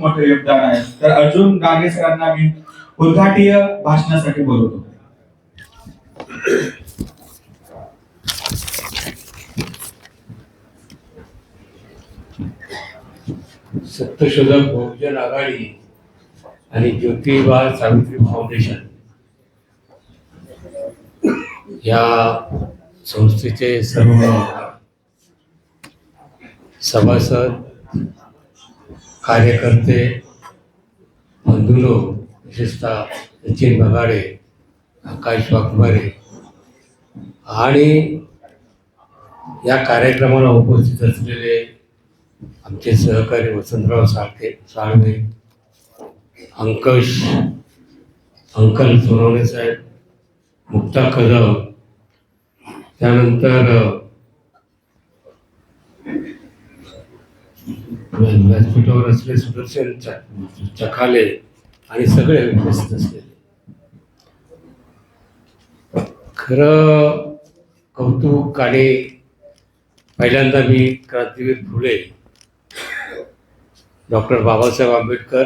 खूप मोठं योगदान आहे. तर अर्जुन गागे सरांना मी उद्घाटीय भाषणासाठी बोलवतो. सत्यशोधक बहुजन आघाडी आणि ज्योतिबा सावित्री फाउंडेशन या संस्थेचे सर्व सभासद कार्यकर्ते बंधुलो विशेषतः सचिन बगाडे आकाश वाघमारे आणि या कार्यक्रमाला उपस्थित असलेले आमचे सहकारी वसंतराव साळके साळवे अंकश अंकल सोनवणे साहेब मुक्ता कदम त्यानंतर व्यासपीठावर असले सुदर्शन चखाले आणि सगळे उपस्थित असलेले. खरं कौतुक आणि पहिल्यांदा मी क्रांतीवीर फुले डॉक्टर बाबासाहेब आंबेडकर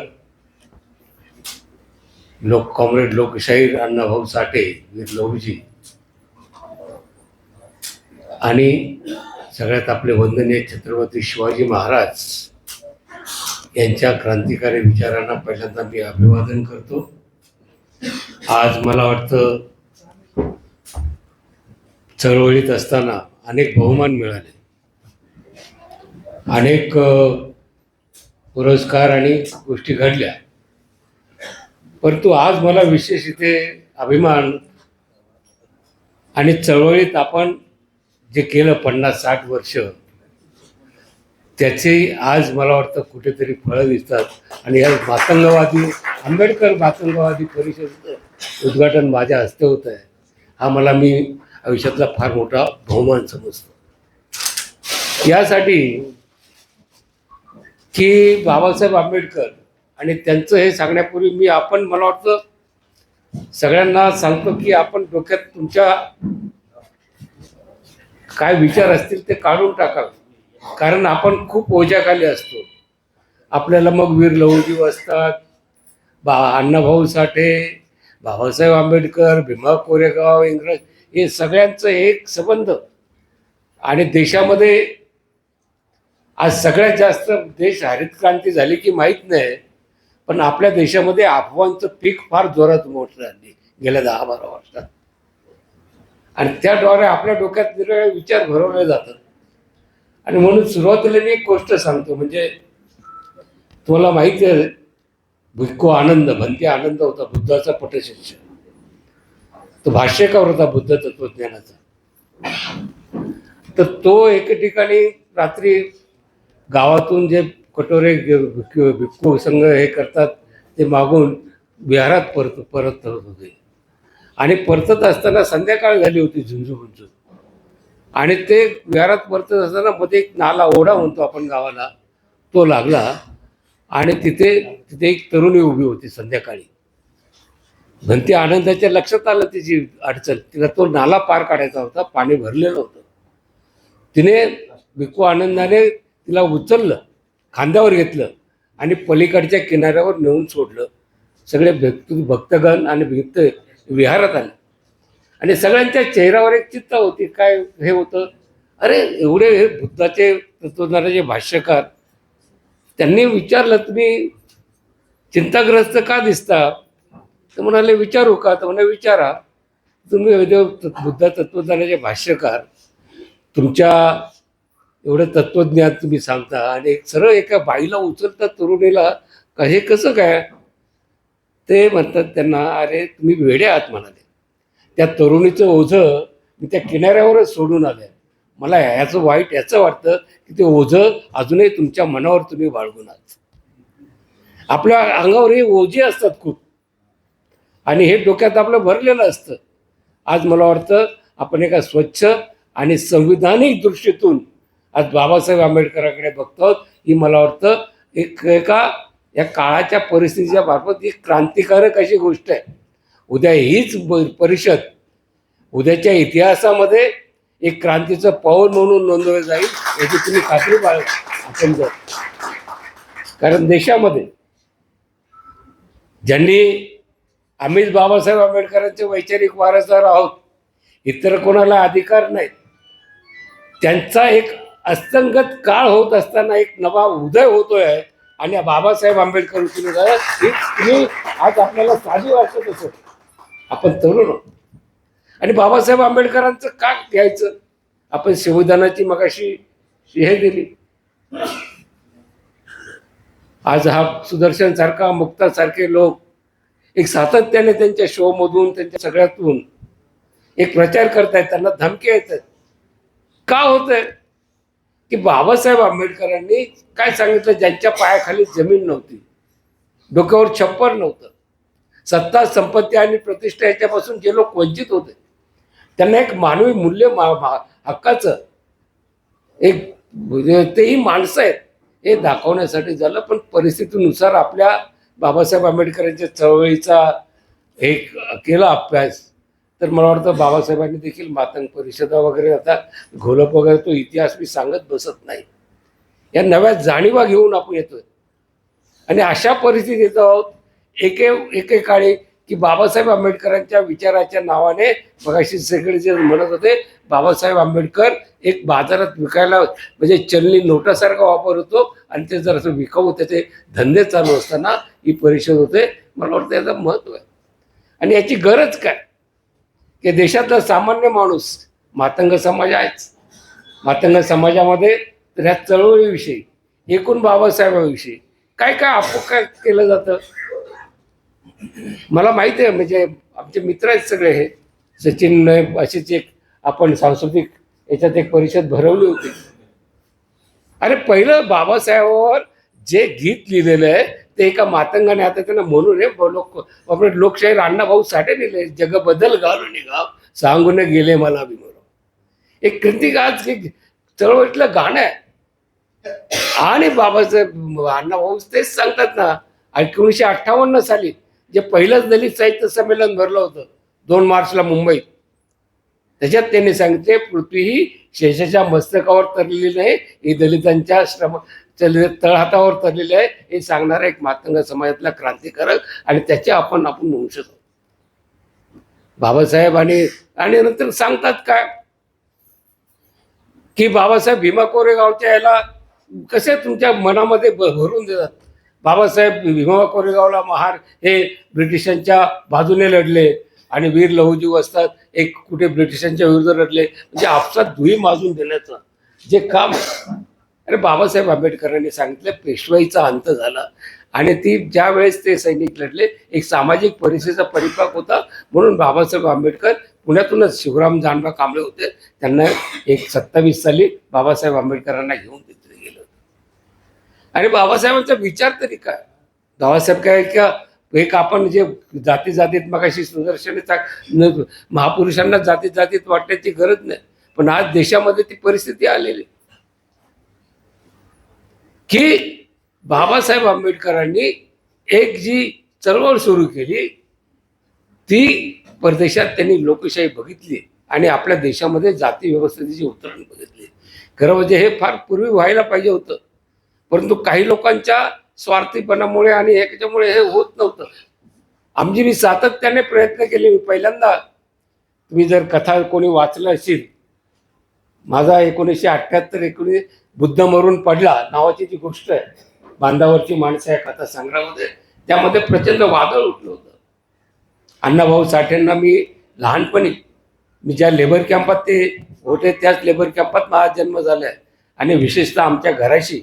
लोक कॉम्रेड लोकशाहीर अण्णाभाऊ साठे वीर लोहजी आणि सगळ्यात आपले वंदनीय छत्रपती शिवाजी महाराज यांच्या क्रांतिकारी विचारांना पहिल्यांदा मी अभिवादन करतो. आज मला वाटतं चळवळीत असताना अनेक बहुमान मिळाले. अनेक पुरस्कार आणि गोष्टी घडल्या. परंतु आज मला विशेष इथे अभिमान आणि चळवळीत आपण जे केलं पन्नास साठ वर्ष त्याचे आज मला वाटतं कुठेतरी फळं दिसतात. आणि या मातंगवादी आंबेडकर मातंगवादी परिषदेचं उद्घाटन माझ्या हस्ते होत आहे. हा मला मी आयुष्यातला फार मोठा बहुमान समजतो. यासाठी की बाबासाहेब आंबेडकर आणि त्यांचं हे सांगण्यापूर्वी मी आपण मला वाटतं सगळ्यांना सांगतो की आपण डोक्यात तुमच्या काय विचार असतील ते काढून टाकावे. कारण आपण खूप ओझ्याखाली असतो. आपल्याला मग वीर लहुजीव असतात. बा अण्णाभाऊ साठे बाबासाहेब आंबेडकर भीमा कोरेगाव इंग्रज हे सगळ्यांचं एक संबंध. आणि देशामध्ये आज सगळ्यात जास्त देश हरित क्रांती झाली की माहीत नाही पण आपल्या देशामध्ये अफवांचं पीक फार जोरात मोठं झाली. गेल्या दहा बारा वर्षात. आणि त्याद्वारे आपल्या डोक्यात निरळे विचार भरवले जातात. आणि म्हणून सुरुवातीला मी एक गोष्ट सांगतो म्हणजे तुम्हाला माहिती आहे भिक्खू आनंद भंती आनंद होता बुद्धाचा पटशिष्य तो भाष्यकार होता बुद्ध तत्वज्ञानाचा? तर तो एके ठिकाणी रात्री गावातून जे कटोरे भिक्खू भिक्खू संघ हे करतात ते मागून विहारात परत परत होते. आणि परतत असताना संध्याकाळ झाली होती झुंजू आणि ते विहारात परतत असताना मध्ये एक नाला ओढा म्हणतो आपण गावाला तो लागला आणि तिथे तिथे एक तरुणी उभी होती संध्याकाळी. भंती आनंदाच्या लक्षात आलं तिची अडचण. तिला तो नाला पार काढायचा होता पाणी भरलेलं होतं. तिने भिक्खू आनंदाने तिला उचललं खांद्यावर घेतलं आणि पलीकडच्या किनाऱ्यावर नेऊन सोडलं. सगळे भक्त भक्तगण आणि भक्त विहारात आले. आणि सगळ्यांच्या चेहऱ्यावर एक चिंता होती काय हे होतं? अरे एवढे हे बुद्धाचे तत्वज्ञानाचे भाष्यकार त्यांनी विचारलं तुम्ही चिंताग्रस्त का दिसता? तर म्हणाले विचारू का? तर म्हणे विचारा. तुम्ही बुद्धा बुद्ध तत्वज्ञानाचे भाष्यकार तुमच्या एवढं तत्वज्ञान तुम्ही सांगता आणि एक सरळ एका बाईला उचलता तरुणीला का हे कसं काय? ते म्हणतात त्यांना अरे तुम्ही वेडे आहात म्हणाले. त्या तरुणीचं ओझं मी त्या किनाऱ्यावरच सोडून आले. मला ह्याचं वाईट याचं वाटतं की ते ओझं अजूनही तुमच्या मनावर तुम्ही बाळगून आहात. आपल्या अंगावर हे ओझे असतात खूप. आणि हे डोक्यात आपलं भरलेलं असतं. आज मला वाटतं आपण एका स्वच्छ आणि संविधानिक दृष्टीतून आज बाबासाहेब आंबेडकरांकडे बघतो ही मला वाटतं एक एका या काळाच्या परिस्थितीच्या बाबत ही क्रांतिकारक अशी गोष्ट आहे. उद्या हीच परिषद उद्याच्या इतिहासामध्ये एक क्रांतीचं पाऊल म्हणून नोंदवलं जाईल याची तुम्ही खात्री बाळगा आपण जर कारण देशामध्ये ज्यांनी आम्हीच बाबासाहेब आंबेडकरांचे वैचारिक वारसदार आहोत इतर कोणाला अधिकार नाहीत त्यांचा एक अस्तंगत काळ होत असताना एक नवा उदय होतोय. आणि बाबासाहेब आंबेडकर तुम्ही आज आपल्याला साधी वाटत असत. आपण तरुण आहोत. आणि बाबासाहेब आंबेडकरांचं का घ्यायचं? आपण संविधानाची मगाशी हे दिली. आज हा सुदर्शन सारखा मुक्ता सारखे लोक एक सातत्याने त्यांच्या शो मधून त्यांच्या सगळ्यातून एक प्रचार करतायत त्यांना धमकी येतात. का होत आहे की बाबासाहेब आंबेडकरांनी काय सांगितलं? ज्यांच्या पायाखाली जमीन नव्हती. डोक्यावर छप्पर नव्हतं. सत्ता संपत्ती आणि प्रतिष्ठा याच्यापासून जे लोक वंचित होते त्यांना एक मानवी मूल्य मा- हक्काचं एक म्हणजे तेही माणसं आहेत हे दाखवण्यासाठी झालं. पण परिस्थितीनुसार आपल्या बाबासाहेब आंबेडकरांच्या चळवळीचा एक केला अभ्यास. तर मला वाटतं बाबासाहेबांनी देखील मातंग परिषदा वगैरे आता घोलप वगैरे तो इतिहास मी सांगत बसत नाही. या नव्या जाणीवा घेऊन आपण येतोय. आणि अशा परिस्थितीत आहोत एके एकेकाळी की बाबासाहेब आंबेडकरांच्या विचाराच्या नावाने मगाशी सगळे जे म्हणत होते बाबासाहेब आंबेडकर एक बाजारात विकायला म्हणजे चलनी नोटासारखा वापर होतो आणि ते जर असं विकाऊ त्याचे धंदे चालू असताना ही परिषद होते. मला वाटतं याचं महत्त्व आहे. आणि याची गरज काय? की देशातला सामान्य माणूस मातंग समाज आहेच. मातंग समाजामध्ये तर ह्या चळवळीविषयी एकूण बाबासाहेबांविषयी काय काय आप काय केलं जातं? मला माहिती आहे म्हणजे आमचे मित्र आहेत सगळे हे. सचिन अशीच एक आपण सांस्कृतिक याच्यात एक परिषद भरवली होती. अरे पहिलं बाबासाहेबांवर जे गीत लिहिलेलं आहे ते एका मातंगाने आता त्यांना म्हणून हे लोक आपले लोकशाहीर अण्णाभाऊ साठे नेले. जग बदल घालून गाव सांगून गेले मला बी म्हणून. एक क्रांतिक आज एक चळवळीतलं गाणं आहे. आणि बाबासाहेब अण्णाभाऊ तेच सांगतात ना एकोणीसशे अठ्ठावन्न साली जे पहिलंच दलित साहित्य संमेलन भरलं होतं दोन मार्चला मुंबईत. त्याच्यात त्यांनी सांगितले पृथ्वी ही शेषाच्या मस्तकावर तरलेली नाही ही दलितांच्या श्रम चल- तळहातावर चाललेले आहे. हे सांगणारा एक मातंग समाजातला क्रांतिकारक आणि त्याचे आपण आपण वंशज आहोत. बाबासाहेब आणि आणि नंतर सांगतात काय की बाबासाहेब भीमा कोरेगावच्या याला कसे तुमच्या मनामध्ये भरून देतात? बाबासाहेब भीमा कोरेगावला महार हे ब्रिटिशांच्या बाजूने लढले आणि वीर लहूजीव असतात एक कुठे ब्रिटिशांच्या विरुद्ध लढले. म्हणजे आपसात धुई माजून देण्याचं. जे काम अरे बाबासाहेब आंबेडकरांनी सांगितलं पेशवाईचा अंत झाला. आणि ती ज्या वेळेस ते सैनिक लढले एक सामाजिक परिस्थितीचा परिपाक होता. म्हणून बाबासाहेब आंबेडकर पुण्यातूनच शिवराम जानबा कांबळे होते. त्यांना एक सत्तावीस साली बाबासाहेब आंबेडकरांना घेऊन तिथे गेलं. आणि बाबासाहेबांचा विचार तरी काय? बाबासाहेब काय का एक आपण जे जाती जातीत मगाशी सुदर्शन महापुरुषांना जातीत जातीत वाटण्याची गरज नाही. पण आज देशामध्ये ती परिस्थिती आलेली. की बाबासाहेब आंबेडकरांनी एक जी चळवळ सुरू केली ती परदेशात त्यांनी लोकशाही बघितली आणि आपल्या देशामध्ये जाती व्यवस्थेची उतरण बघितली. खरं म्हणजे हे फार पूर्वी व्हायला पाहिजे होतं. परंतु काही लोकांच्या स्वार्थीपणामुळे आणि ह्याच्यामुळे हे होत नव्हतं. आमची मी सातत्याने प्रयत्न केले मी पहिल्यांदा. तुम्ही जर कथा कोणी वाचलं असेल माझा एकोणीसशे अठ्ठ्याहत्तर एकोणीस बुद्ध मरून पडला नावाची जी गोष्ट आहे बांधावरची माणसं या कथा संग्रहामध्ये त्यामध्ये प्रचंड वादळ उठलं होतं. अण्णाभाऊ साठेंना मी लहानपणी मी ज्या लेबर कॅम्पात ते होते त्याच लेबर कॅम्पात माझा जन्म झाला आहे आणि विशेषतः आमच्या घराशी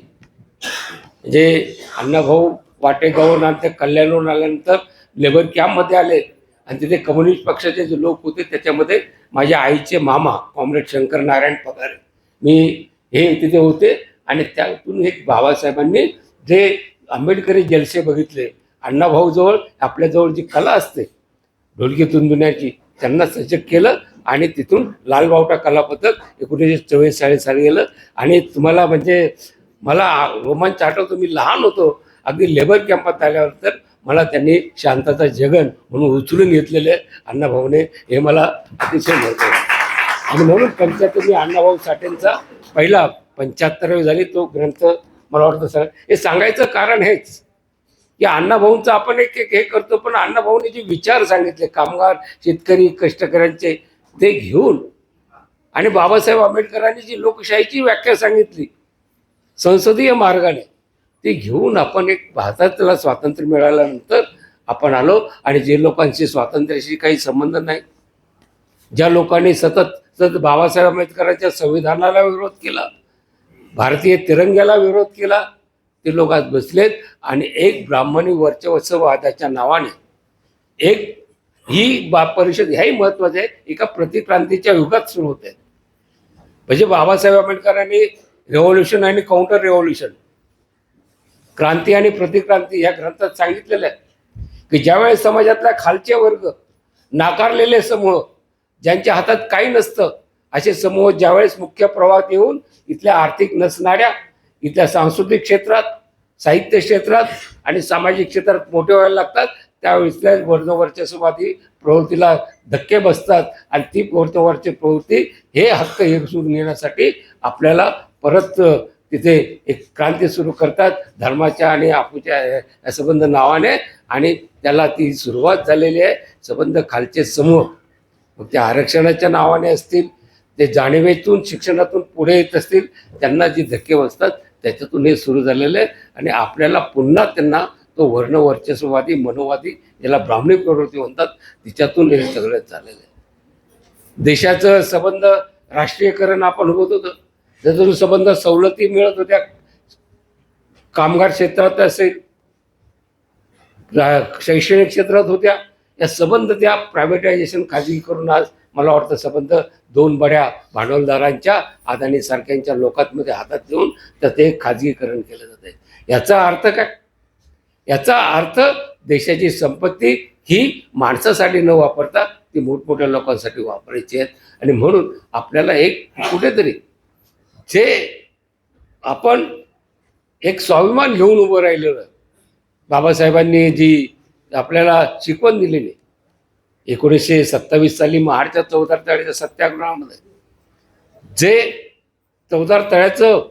जे अण्णाभाऊ वाटेगावून आणि ते कल्याणहून आल्यानंतर लेबर कॅम्पमध्ये आले. आणि तिथे कम्युनिस्ट पक्षाचे जे लोक होते त्याच्यामध्ये माझ्या आईचे मामा कॉम्रेड शंकर नारायण पगारे. मी हे तिथे होते. आणि त्यातून एक बाबासाहेबांनी जे आंबेडकरी जलसे बघितले अण्णाभाऊजवळ आपल्याजवळ जी कला असते ढोलकी तुंदुण्याची त्यांना सजग केलं आणि तिथून लालबावटा कला पथक एकोणीसशे चव्वेचाळीस साली गेलं. आणि तुम्हाला म्हणजे मला रोमांच आठवतो मी लहान होतो. अगदी लेबर कॅम्पात आल्यानंतर मला त्यांनी शांतता जगन म्हणून उचलून घेतलेले अण्णाभाऊने हे मला अतिशय महत्त्व आणि म्हणून पंचायत मी अण्णाभाऊ साठेंचा पहिला पंच्याहत्तरावी झाली तो ग्रंथ मला वाटतं सर हे सांगायचं कारण हेच. की अण्णाभाऊंचं आपण एक एक हे करतो पण अण्णाभाऊंनी जे विचार सांगितले कामगार शेतकरी कष्टकऱ्यांचे ते घेऊन. आणि बाबासाहेब आंबेडकरांनी जी लोकशाहीची व्याख्या सांगितली संसदीय मार्गाने ती घेऊन आपण एक भारताला स्वातंत्र्य मिळाल्यानंतर आपण आलो. आणि जे लोकांशी स्वातंत्र्याशी काही संबंध नाही ज्या लोकांनी सतत तर बाबासाहेब आंबेडकरांच्या संविधानाला विरोध केला. भारतीय तिरंग्याला विरोध केला. ते लोक आज बसलेत आणि एक ब्राह्मणी वर्चस्ववादाच्या नावाने एक ही बा परिषद ह्याही महत्वाचं आहे एका प्रतिक्रांतीच्या युगात सुरू होत. आहे म्हणजे बाबासाहेब आंबेडकरांनी रेव्होल्युशन आणि काउंटर रेव्होल्युशन क्रांती आणि प्रतिक्रांती या ग्रंथात सांगितलेलं आहे. की ज्यावेळेस समाजातला खालचे वर्ग नाकारलेले समूह ज्यांच्या हातात काही नसतं असे समूह ज्यावेळेस मुख्य प्रवाहात येऊन इथल्या आर्थिक नसणाऱ्या इथल्या सांस्कृतिक क्षेत्रात साहित्य क्षेत्रात आणि सामाजिक क्षेत्रात मोठे व्हायला लागतात त्यावेळेस त्या ही प्रवृत्तीला धक्के बसतात आणि ती वर्णवर्च प्रवृत्ती हे हक्क हिरसून घेण्यासाठी आपल्याला परत तिथे एक क्रांती सुरू करतात धर्माच्या आणि आपूच्या या संबंध नावाने आणि त्याला ती सुरुवात झालेली आहे. संबंध खालचे समूह मग ते आरक्षणाच्या नावाने असतील ते जाणीवेतून शिक्षणातून पुढे येत असतील त्यांना जी धक्के बसतात त्याच्यातून हे सुरू झालेलं आहे. आणि आपल्याला पुन्हा त्यांना तो वर्ण वर्चस्ववादी मनोवादी याला ब्राह्मणी प्रवृत्ती म्हणतात. तिच्यातून हे सगळं झालेलं आहे. देशाचं संबंध राष्ट्रीयकरण आपण होत होतं. त्याच्यातून संबंध सवलती मिळत होत्या. कामगार क्षेत्रात असेल शैक्षणिक क्षेत्रात होत्या. या संबंध त्या प्रायव्हेटायझेशन खाजगी करून आज मला वाटतं संबंध दोन बड्या भांडवलदारांच्या अदानी सारख्यांच्या लोकांमध्ये हातात देऊन तर ते खाजगीकरण केलं जाते याचा अर्थ काय? याचा अर्थ देशाची संपत्ती ही माणसासाठी न वापरता ती मोठमोठ्या लोकांसाठी वापरायची आहेत आणि म्हणून आपल्याला एक कुठेतरी जे आपण एक स्वाभिमान घेऊन उभं राहिलेलं बाबासाहेबांनी जी आपल्याला शिकवण दिलेली एकोणीसशे सत्तावीस साली महाडच्या चौदार तळ्याच्या सत्याग्रहामध्ये जे चौदार तळ्याचं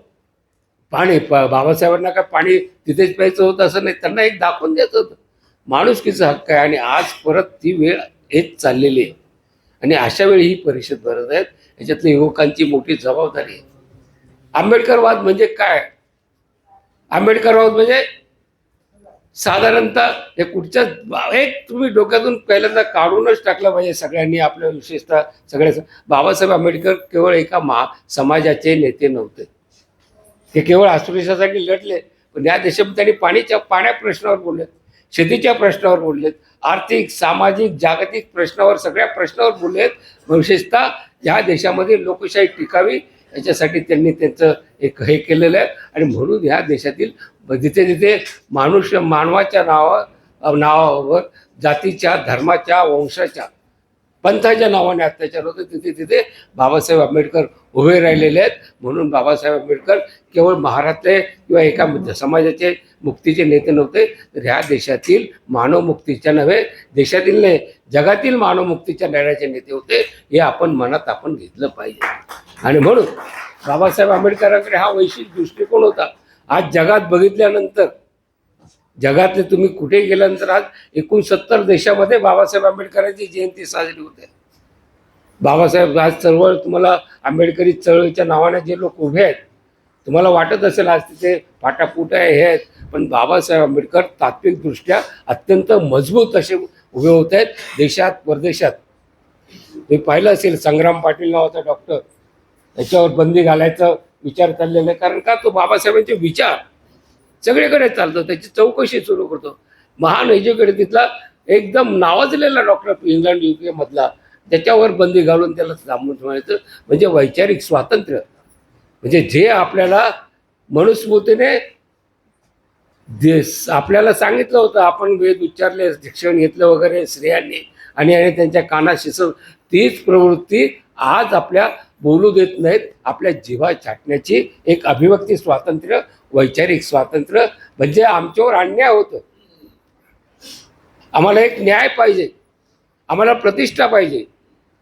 पाणी प- बाबासाहेबांना काय पाणी तिथेच प्यायचं होतं असं नाही त्यांना एक दाखवून द्यायचं होतं. माणुसकीचा हक्क आहे आणि आज परत ती वेळ येत चाललेली आहे. आणि अशा वेळी ही परिषद भरत आहेत. याच्यातली युवकांची मोठी जबाबदारी आहे. आंबेडकरवाद म्हणजे काय? आंबेडकरवाद म्हणजे साधारणतः हे कुठच्या एक तुम्ही डोक्यातून पहिल्यांदा काढूनच टाकलं पाहिजे सगळ्यांनी आपल्या विशेषतः सगळ्या बाबासाहेब आंबेडकर केवळ एका महा समाजाचे नेते नव्हते. ते केवळ अस्पृश्यासाठी लढले पण या देशामध्ये त्यांनी पाणीच्या पाण्या प्रश्नावर बोललेत शेतीच्या प्रश्नावर बोललेत आर्थिक सामाजिक जागतिक प्रश्नावर सगळ्या प्रश्नावर बोललेत विशेषतः या देशामध्ये लोकशाही टिकावी याच्यासाठी त्यांनी त्यांचं एक हे केलेलं आहे. आणि म्हणून ह्या देशातील जिथे जिथे माणूस मानवाच्या नावा नावावर जातीच्या धर्माच्या वंशाच्या पंथाच्या नावाने अत्याचार होते तिथे तिथे बाबासाहेब आंबेडकर उभे राहिलेले आहेत. म्हणून बाबासाहेब आंबेडकर केवळ महाराष्ट्र किंवा एका समाजाचे मुक्तीचे नेते नव्हते तर ह्या देशातील मानवमुक्तीच्या नव्हे देशातील नाही जगातील मानवमुक्तीच्या लढ्याचे नेते होते हे आपण मनात आपण घेतलं पाहिजे. आणि म्हणून बाबासाहेब आंबेडकरांकडे हा वैश्विक दृष्टिकोन होता. आज जगात बघितल्यानंतर जगातले तुम्ही कुठे गेल्यानंतर आज एकोणसत्तर देशामध्ये बाबासाहेब आंबेडकरांची जयंती साजरी होते. बाबासाहेब आज चळवळ तुम्हाला आंबेडकरी चळवळीच्या नावाने जे लोक उभे आहेत तुम्हाला वाटत असेल आज तिथे फाटाफूट आहे हे आहेत पण बाबासाहेब आंबेडकर तात्विकदृष्ट्या अत्यंत मजबूत असे उभे होत आहेत देशात परदेशात. तुम्ही पाहिलं असेल संग्राम पाटील नावाचा डॉक्टर त्याच्यावर बंदी घालायचा विचार चाललेला आहे. कारण का तो बाबासाहेबांचे विचार सगळीकडे चालतो त्याची चौकशी सुरू करतो. महान एज्युकेटेड तिथला एकदम नावाजलेला डॉक्टर इंग्लंड युके मधला त्याच्यावर बंदी घालून त्याला थांबून ठेवायचं. म्हणजे वैचारिक स्वातंत्र्य. म्हणजे जे आपल्याला मनुस्मृतीने देश आपल्याला सांगितलं होतं आपण वेद उच्चारले शिक्षण घेतलं वगैरे स्त्रियांनी आणि आणि त्यांच्या कानात शिसव तीच प्रवृत्ती आज आपल्या बोलू देत नाहीत. आपल्या जीवा छाटण्याची एक अभिव्यक्ती स्वातंत्र्य वैचारिक स्वातंत्र्य म्हणजे आमच्यावर अन्याय होतं. आम्हाला एक न्याय पाहिजे. आम्हाला प्रतिष्ठा पाहिजे.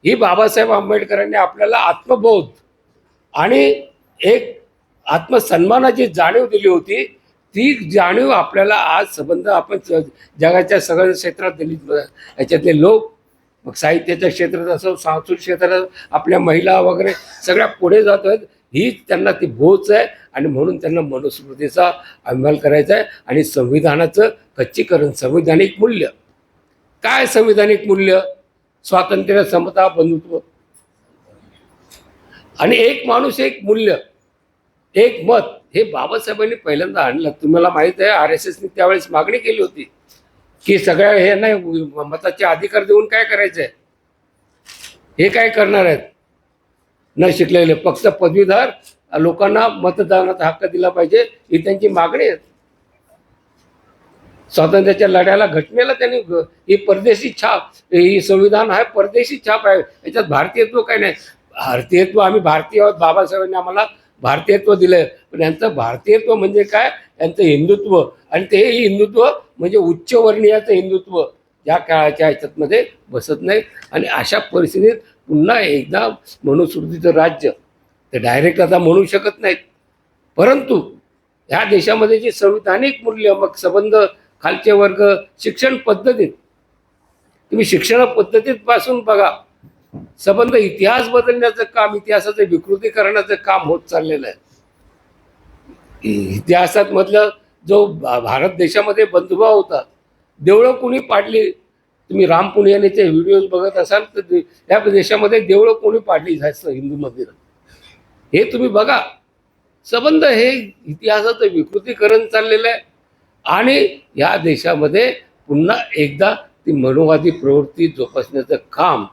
ही बाबासाहेब आंबेडकरांनी आपल्याला आत्मबोध आणि एक आत्मसन्मानाची जाणीव दिली होती. ती जाणीव आपल्याला आज संबंध आपण ज- जगाच्या सगळ्या क्षेत्रात दिली याच्यातले लोक मग साहित्याच्या क्षेत्रात असो सांस्कृतिक क्षेत्रात आपल्या महिला वगैरे सगळ्या पुढे जात आहेत. ही त्यांना ती बोच आहे आणि म्हणून त्यांना मनुस्मृतीचा अभिमान करायचा आहे आणि संविधानाचं खच्चीकरण संविधानिक मूल्य. काय संविधानिक मूल्य? स्वातंत्र्य समता बंधुत्व. आणि एक माणूस एक मूल्य एक मत हे बाबासाहेबांनी पहिल्यांदा आणलं. तुम्हाला माहीत आहे आर एस एसने त्यावेळेस मागणी केली होती. की सगळ्या हे नाही मताचे अधिकार देऊन काय करायचं आहे हे काय करणार आहेत? न शिकलेले फक्त पदवीधर लोकांना मतदानाचा हक्क दिला पाहिजे ही त्यांची मागणी आहे. स्वातंत्र्याच्या लढ्याला घटनेला त्यांनी ही परदेशी छाप ही संविधान आहे परदेशी छाप आहे. याच्यात भारतीयत्व काय नाही? भारतीयत्व आम्ही भारतीय आहोत बाबासाहेबांनी आम्हाला भारतीयत्व दिलंय. पण यांचं भारतीयत्व म्हणजे काय? यांचं हिंदुत्व. आणि ते हिंदुत्व म्हणजे उच्चवर्णीयाचं हिंदुत्व या काळाच्या ह्याच्यातमध्ये बसत नाही. आणि अशा परिस्थितीत पुन्हा एकदा मनुस्मृतीचं राज्य ते डायरेक्ट आता म्हणू शकत नाहीत. परंतु ह्या देशामध्ये जी संविधानिक मूल्य मग संबंध खालचे वर्ग शिक्षण पद्धतीत तुम्ही शिक्षण पद्धतीत पासून बघा संबंध इतिहास बदलण्याचं काम इतिहासाचं विकृती करण्याचं काम होत चाललेलं आहे. इतिहासात मधलं जो भारत देशामध्ये बंधुभाव होता देवळं कुणी पाडली? तुम्ही राम पुण्यानेचे व्हिडिओज बघत असाल तर या देशामध्ये देवळं कोणी पाडली जायचं हिंदू मंदिर? हे तुम्ही बघा. संबंध हे इतिहासाचं विकृतीकरण चाललेलं आहे. आणि या देशामध्ये पुन्हा एकदा ती मनोवादी प्रवृत्ती जोपासण्याचं काम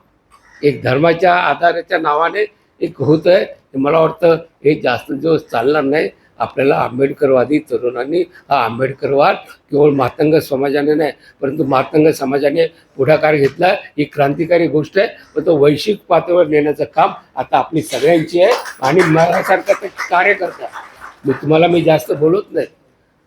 एक धर्माच्या आधाराच्या नावाने एक होत आहे मला वाटतं हे जास्त दिवस चालणार नाही. आपल्याला आंबेडकरवादी तरुणांनी हा आंबेडकरवाद केवळ मातंग समाजाने नाही परंतु मातंग समाजाने पुढाकार घेतला. ही क्रांतिकारी गोष्ट आहे. पण तो वैश्विक पातळीवर नेण्याचं काम आता आपली सगळ्यांची आहे आणि माझ्यासारखं ते कार्यकर्ता. मी तुम्हाला मी जास्त बोलत नाही.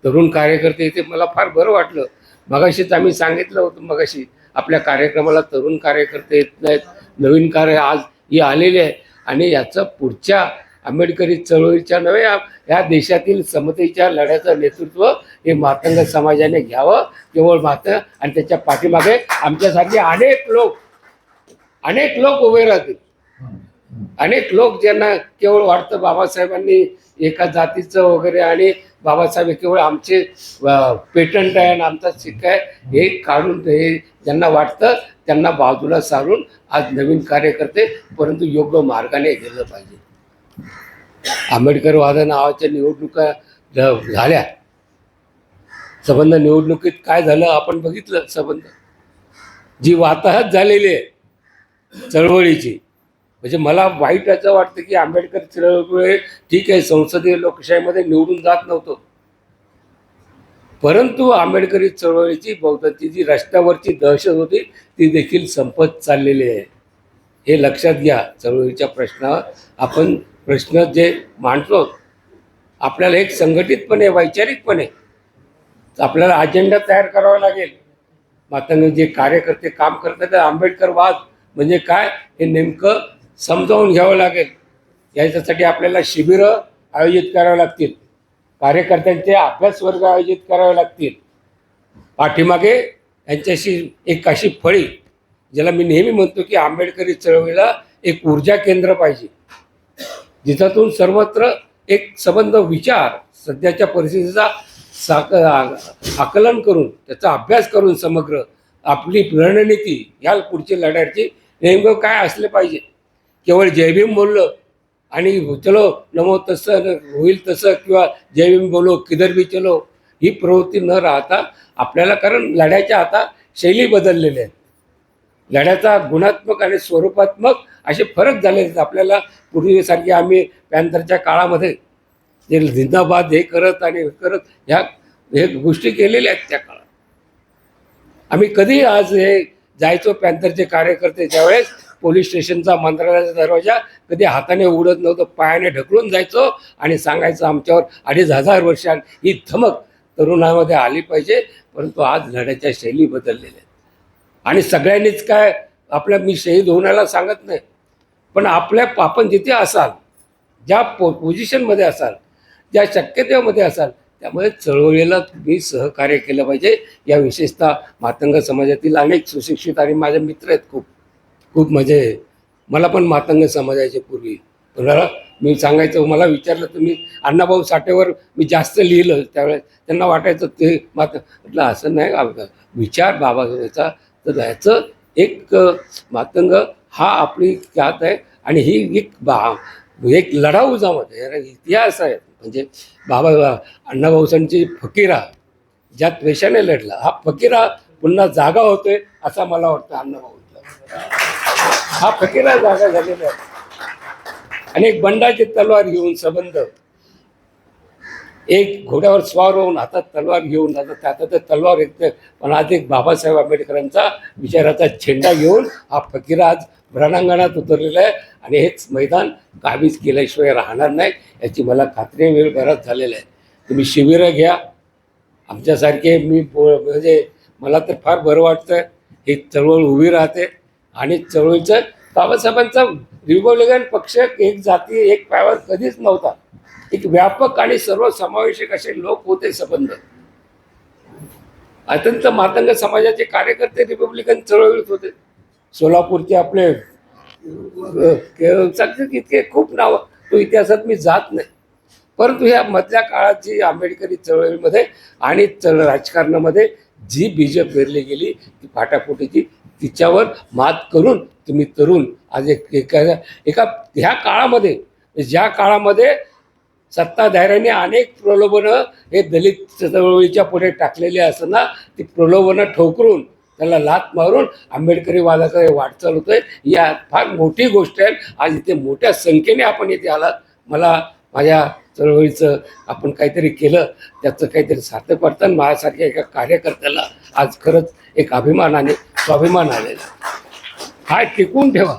तरुण कार्यकर्ते इथे मला फार बरं वाटलं. मगाशीच आम्ही सांगितलं होतं मगाशी आपल्या कार्यक्रमाला तरुण कार्यकर्ते येत नाहीत. नवीन कार्य आज ही आलेली आहे. आणि याचं पुढच्या आंबेडकरी चळवळीच्या नव्हे या- देशातील समतेच्या लढ्याचं नेतृत्व हे मातंग समाजाने घ्यावं केवळ मात आणि त्याच्या पाठीमागे आमच्यासारखे अनेक लोक अनेक लोक उभे राहतील. अनेक लोक ज्यांना केवळ वाटतं बाबासाहेबांनी एका जातीचं वगैरे आणि बाबासाहेब हे केवळ आमचे पेटंट आहे आणि आमचा शिक्का आहे हे काढून हे ज्यांना वाटतं त्यांना बाजूला सारून आज नवीन कार्यकर्ते परंतु योग्य मार्गाने गेलं पाहिजे. आंबेडकरवादा नावाच्या निवडणुका झाल्या. संबंध निवडणुकीत काय झालं आपण बघितलं संबंध. जी वाताहत झालेली आहे चळवळीची म्हणजे मला वाईट असं वाटतं की आंबेडकर चळवळी ठीक आहे संसदीय लोकशाहीमध्ये निवडून जात नव्हतो. परंतु आंबेडकरी चळवळीची बहुतांची जी रस्त्यावरची दहशत होती ती देखील संपत चाललेली आहे. हे लक्षात घ्या चळवळीच्या प्रश्नावर. आपण प्रश्न जे मांडतो आपल्याला एक संघटितपणे वैचारिकपणे आपल्याला अजेंडा तयार करावा लागेल. मात्र जे कार्यकर्ते काम करतात आंबेडकरवाद म्हणजे काय हे नेमकं समजावून घ्यावं लागेल. याच्यासाठी आपल्याला शिबिरं आयोजित करावी लागतील. कार्यकर्त्यांचे अभ्यास वर्ग आयोजित करावे लागतील. पाठीमागे यांच्याशी एक अशी फळी ज्याला मी नेहमी म्हणतो की आंबेडकरी चळवळीला एक ऊर्जा केंद्र पाहिजे. जिथातून सर्वत्र एक संबंध विचार सध्याच्या परिस्थितीचा साक आकलन करून त्याचा अभ्यास करून समग्र आपली रणनीती ह्या पुढची लढ्याची नेमकं काय असले पाहिजे? केवळ जयभीम बोललं आणि चलो नमो तसं न होईल तसं किंवा जयभीम बोलो किधर बी चलो ही प्रवृत्ती न राहता आपल्याला कारण लढ्याच्या आता शैली बदललेल्या आहेत. लढ्याचा गुणात्मक आणि स्वरूपात्मक असे फरक झाले आहेत. आपल्याला पूर्वीसारखे आम्ही पॅन्थरच्या काळामध्ये जे जिंदाबाद हे करत आणि हे करत ह्या हे गोष्टी केलेल्या आहेत त्या काळात. आम्ही कधी आज हे जायचो पॅन्थरचे कार्यकर्ते त्यावेळेस पोलीस स्टेशनचा मंत्रालयाचा दरवाजा कधी हाताने उडत नव्हतं पायाने ढकलून जायचो आणि सांगायचं आमच्यावर अडीच हजार वर्षां ही धमक तरुणामध्ये आली पाहिजे परंतु आज लढ्याच्या शैली बदललेल्या आहेत. आणि सगळ्यांनीच काय आपल्या मी शहीद होण्याला सांगत नाही. पण आपल्या आपण जिथे असाल ज्या पो पोझिशनमध्ये असाल ज्या शक्यतेमध्ये असाल त्यामुळे चळवळीला तुम्ही सहकार्य केलं पाहिजे. या विशेषतः मातंग समाजातील अनेक सुशिक्षित आणि माझे मित्र आहेत खूप. खूप म्हणजे मला पण मातंग समाजाचे पूर्वी. पण मी सांगायचं मला विचारलं तुम्ही अण्णाभाऊ साठेवर मी जास्त लिहिलं त्यावेळेस त्यांना वाटायचं ते मात म्हटलं असं नाही का विचार बाबाचा तर ह्याचं एक मातंग हा आपली ख्यात आहे आणि ही एक बा एक लढाऊ जामत आहे. इतिहास आहे. म्हणजे बाबा अण्णाभाऊसांची फकीरा ज्या द्वेषाने लढला हा फकीरा पुन्हा जागा होतोय असा मला वाटतं अण्णाभाऊचा. हा फकीरा जागा झालेला आहे. आणि एक बंडाची तलवार घेऊन संबंध. एक घोड्यावर स्वार होऊन हातात तलवार घेऊन आता त्यात तर तलवार एक पण आज एक बाबासाहेब आंबेडकरांचा विचाराचा झेंडा घेऊन हा फकीर आज रणांगणात उतरलेला आहे आणि हेच मैदान काबीज केल्याशिवाय राहणार नाही याची मला खात्री वेळ बराच झालेला आहे. तुम्ही शिबिरं घ्या. आमच्यासारखे मी बो म्हणजे मला तर फार बरं वाटतं ही चळवळ उभी राहते आणि चळवळीचं बाबासाहेबांचा रिपब्लिकन पक्ष एक जाती एक पायावर कधीच नव्हता. एक व्यापक आणि सर्वसमावेशक असे लोक होते संबंध. अत्यंत मातंग समाजाचे कार्यकर्ते रिपब्लिकन चळवळीत होते. सोलापूरचे आपले इतके खूप नाव तो इतिहासात मी जात नाही. परंतु ह्या मधल्या काळाची आंबेडकरी चळवळीमध्ये आणि चळ राजकारणामध्ये जी बीज पेरली गेली ती फाटाफुटीची तिच्यावर मात करून तुम्ही तरुण आज एक एका एका ह्या काळामध्ये ज्या काळामध्ये सत्ताधाऱ्यांनी अनेक प्रलोभनं हे दलित चळवळीच्या पुढे टाकलेले असताना ती प्रलोभनं ठोकरून त्याला लात मारून आंबेडकरी हे वाटचाल होतोय या फार मोठी गोष्ट आहे. आज इथे मोठ्या संख्येने आपण इथे आलात. मला माझ्या चळवळीचं आपण काहीतरी केलं. त्याचं काहीतरी सार्थक वाटतं माझ्यासारख्या एका कार्यकर्त्याला आज खरंच एक अभिमानाने स्वाभिमान आलेला हा टिकून ठेवा.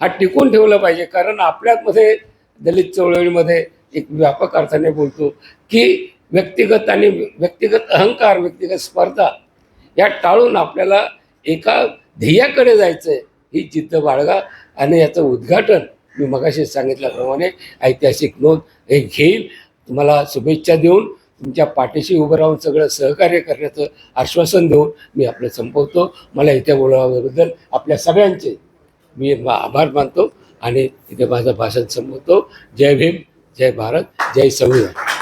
हा टिकून ठेवलं पाहिजे. कारण आपल्यामध्ये दलित चळवळीमध्ये एक व्यापक अर्थाने बोलतो की व्यक्तिगत आणि व्यक्तिगत अहंकार व्यक्तिगत स्पर्धा या टाळून आपल्याला एका ध्येयाकडे जायचं आहे ही जिद्द बाळगा आणि याचं उद्घाटन मी मगाशी सांगितल्याप्रमाणे ऐतिहासिक नोंद हे घेईल तुम्हाला शुभेच्छा देऊन तुमच्या पाठीशी उभं राहून सगळं सहकार्य करण्याचं आश्वासन देऊन मी आपलं संपवतो. मला इथे बोलवल्याबद्दल आपल्या सगळ्यांचे मी मा- आभार मानतो. आणि इथे माझं भाषण संपवतो. जय भीम जय भारत जय संविधान.